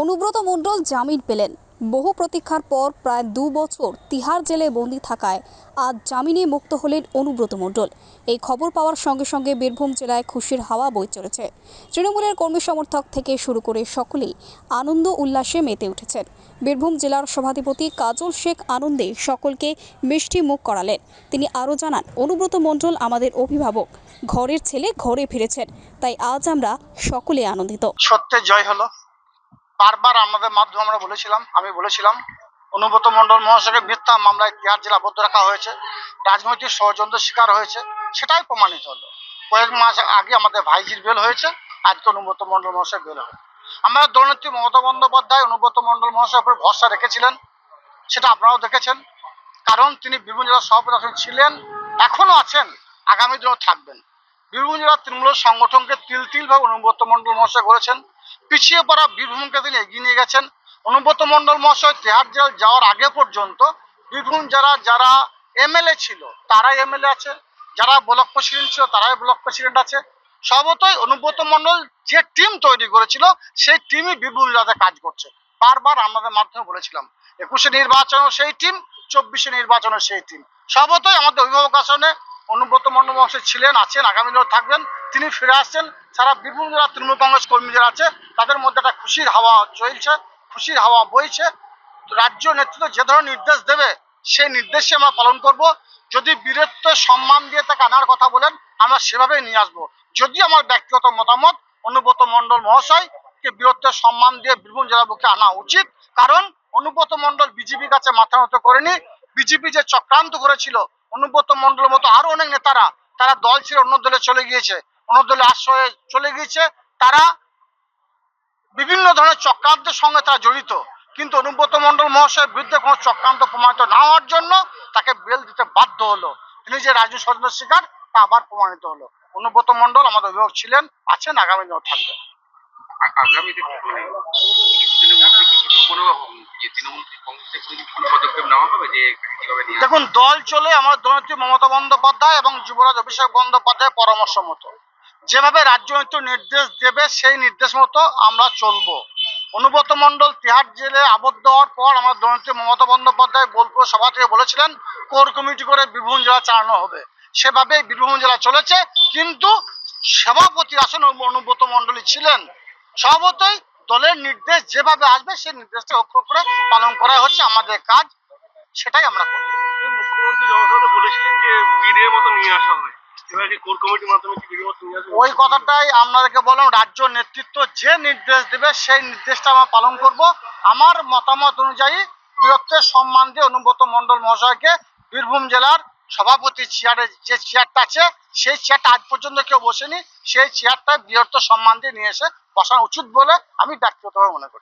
অনুব্রত মণ্ডল জামিন পেলেন। বহু প্রতীক্ষার পর প্রায় দু বছর তিহার জেলে বন্দি থাকায় আজ জামিনে মুক্ত হলেন অনুব্রত মণ্ডল। এই খবর পাওয়ার সঙ্গে সঙ্গে বীরভূম জেলায় খুশির হাওয়া বই চলেছে। তৃণমূলের কর্মী সমর্থক থেকে শুরু করে সকলেই আনন্দ উল্লাসে মেতে উঠেছেন। বীরভূম জেলার সভাধিপতি কাজল শেখ আনন্দে সকলকে মিষ্টি মুখ করালেন। তিনি আরও জানান, অনুব্রত মণ্ডল আমাদের অভিভাবক। ঘরের ছেলে ঘরে ফিরেছেন, তাই আজ আমরা সকলে আনন্দিত। সত্যের জয় হলো। বারবার আমাদের মাধ্যমে আমরা বলেছিলাম, আমি বলেছিলাম, অনুব্রত মণ্ডল মহাশয়কে মিথ্যা মামলায় তিহার জেলা আবদ্ধ রাখা হয়েছে, রাজনৈতিক ষড়যন্ত্রের শিকার হয়েছে, সেটাই প্রমাণিত হলো। কয়েক মাস আগে আমাদের ভাইজির বেল হয়েছে, আজকে অনুব্রত মণ্ডল মহাশয় বেল হলো আমরা দলনেত্রী মমতা বন্দ্যোপাধ্যায় অনুব্রত মণ্ডল মহাশয়ের উপরে ভরসা রেখেছিলেন, সেটা আপনারাও দেখেছেন, কারণ তিনি বীরভূম জেলার সভাপতি ছিলেন, এখনও আছেন, আগামী দিনেও থাকবেন। বীরভূম জেলার তৃণমূল সংগঠনকে তিল তিল ভাবে অনুব্রত মণ্ডল মহাশয় করেছেন পিছিয়ে পড়া বীরভূমকে তিনি এগিয়ে নিয়ে গেছেন। অনুব্রত মণ্ডল মহাশয় তেহার জেল যাওয়ার আগে পর্যন্ত বীরভূম যারা যারা এমএলএ ছিল, তারাই এমএলএ আছে। যারা ব্লক প্রেসিডেন্ট ছিল, তারাই ব্লক প্রেসিডেন্ট আছে। সর্বতই অনুব্রত মণ্ডল যে টিম তৈরি করেছিল, সেই টিমই বীরভূম জেলাতে কাজ করছে। বারবার আমাদের মাধ্যমে বলেছিলাম, একুশে নির্বাচনও সেই টিম, চব্বিশে নির্বাচনও সেই টিম। সর্বতই আমাদের অভিভাবক আসনে অনুব্রত মণ্ডল মহাশয় ছিলেন, আছেন, আগামী দিনেও থাকবেন। তিনি ফিরে আসছেন। সারা বীরভূম জেলার তৃণমূল কংগ্রেস কর্মী যারা আছে, তাদের মধ্যে একটা খুশির হাওয়া চলছে, খুশির হাওয়া বইছে। রাজ্য নেতৃত্ব যে ধরনের নির্দেশ দেবে, সেই নির্দেশে আমরা পালন করব। যদি বীরত্ব, সম্মান দিয়ে তাকে আনার কথা বলেন, আমরা সেভাবেই নিয়ে আসব। যদি আমার ব্যক্তিগত মতামত, অনুব্রত মণ্ডল মহাশয়কে বীরত্বের সম্মান দিয়ে বীরভূম জেলার বুকে আনা উচিত। কারণ, অনুব্রত মণ্ডল বিজেপির কাছে মাথা নত করেনি। বিজেপি যে চক্রান্ত করেছিল অনুব্রত মণ্ডলের মতো আরও অনেক নেতারা, তারা দল ছেড়ে অন্য দলে চলে গিয়েছে, অন্য দলে আশ্রয়ে চলে গিয়েছে, তারা বিভিন্ন ধরনের চক্রান্তের সঙ্গে তারা জড়িত। কিন্তু অনুব্রত মণ্ডল মহাশয়ের বিরুদ্ধে কোনো চক্রান্ত প্রমাণিত না হওয়ার জন্য তাকে বেল দিতে বাধ্য হলো। তিনি যে রাজনীতি ষড়যন্ত্রের শিকার, তা আবার প্রমাণিত হলো। অনুব্রত মণ্ডল আমাদের অভিভাবক ছিলেন, আছেন, আগামী দিনেও থাকবেন। তৃণমূল কংগ্রেসের কোনো পদক্ষেপ নেওয়া হবে যে দেখুন, দল চলে আমার দলনেত্রী মমতা বন্দ্যোপাধ্যায় এবং যুবরাজ অভিষেক বন্দ্যোপাধ্যায় পরামর্শ মতো। যেভাবে রাজ্য নেতৃত্ব নির্দেশ দেবে, সেই নির্দেশ মতো আমরা চলবো। অনুব্রত মণ্ডল তিহার জেলে আবদ্ধ হওয়ার পর আমার দলনেত্রী মমতা বন্দ্যোপাধ্যায় বোলপুর সভা থেকে বলেছিলেন, কোর কমিটি করে বীরভূম জেলা চালানো হবে। সেভাবে বীরভূম জেলা চলেছে, কিন্তু সভাপতি আসন অনুব্রত মণ্ডলী ছিলেন। সভাপতি দলের নির্দেশ যেভাবে আসবে, সেই নির্দেশটা অক্ষর করে পালন করা হচ্ছে আমাদের কাজ। সেটাই আমরা করব। মুখ্যমন্ত্রী জনসাধারণ বলেছিলেন যে মতো নিয়ে আসা হবে। ওই কথাটাই আপনাদেরকে বললাম রাজ্য নেতৃত্ব যে নির্দেশ দেবে সেই নির্দেশটা আমরা পালন করব। আমার মতামত অনুযায়ী বীরত্বের সম্মান দিয়ে অনুব্রত মন্ডল মহাশয়কে বীরভূম জেলার সভাপতি চেয়ারে যে চেয়ারটা আছে সেই চেয়ারটা আজ পর্যন্ত কেউ বসেনি। সেই চেয়ারটা বীরত্ব সম্মান দিয়ে নিয়ে এসে বসানো উচিত বলে আমি ব্যক্তিগতভাবে মনে করি।